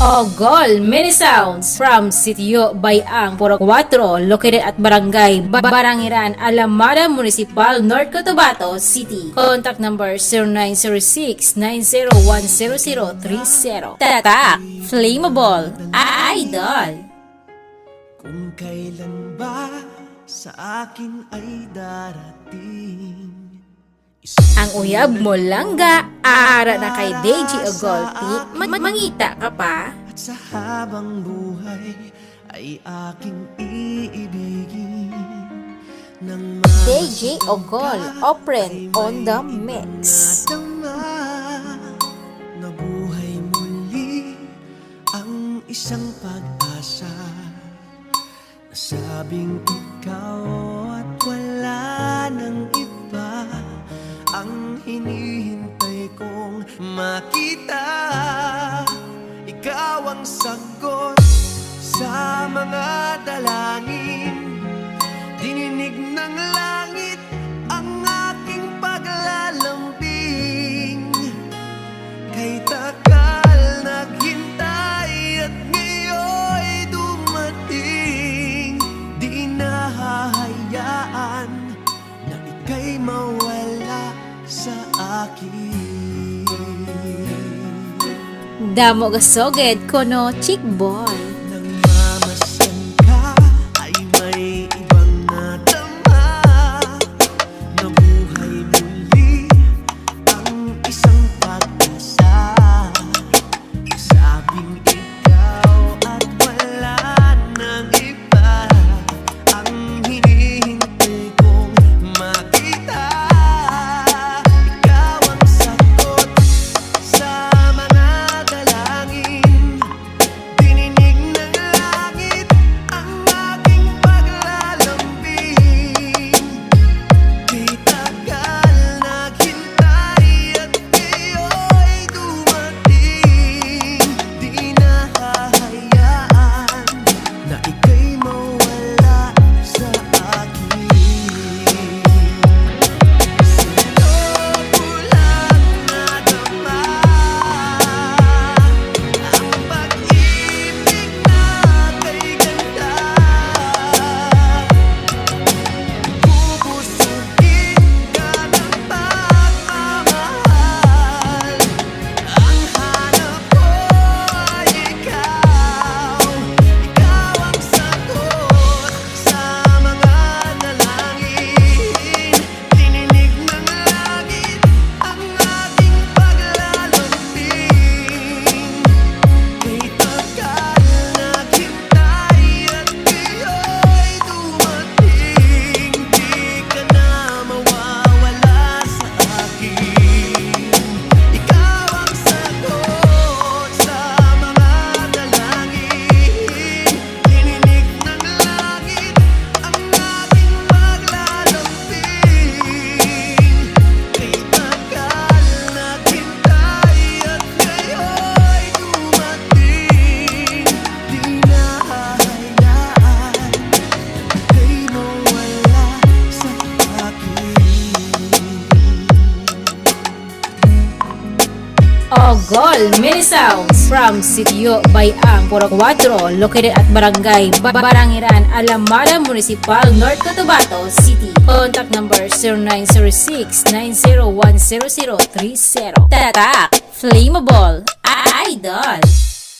Ogol Mini Sounds from Sitio Bayang, Puro 4, located at Barangay Ba- Barangiran, Alamada Municipal, North Cotabato City. Contact number 0906-9010030. Tatak, Flammable, Idol. Kung kailan ba sa akin ay darating Ang uyab mo langga, aara na kay Deji Ogolti, mag- mangita ka pa. At sa habang buhay ay aking iibigin DJ Ogol, Opren on the mix. Nadama na buhay muli ang isang pag-asa Nasabing ikaw at wala makita. Ikaw ang sagot sa mga dalangin. Dininig ng langit ang aking paglalambing. Kay takal naghintay at ngayon'y dumating. Di nahahayaan na ika'y mawala sa akin Damo gasoged kono chick boy. Ka ay may ibang nadama Na buhay muli ang isang pag-asa Sabing ikaw Ogol Mini Sounds from Sitio Bayang, Puro 4, located at Barangay Ba- Barangiran, Alamada Municipal, North Cotabato City. Contact number 0906-9010030. Tatak, Flammable, Idol.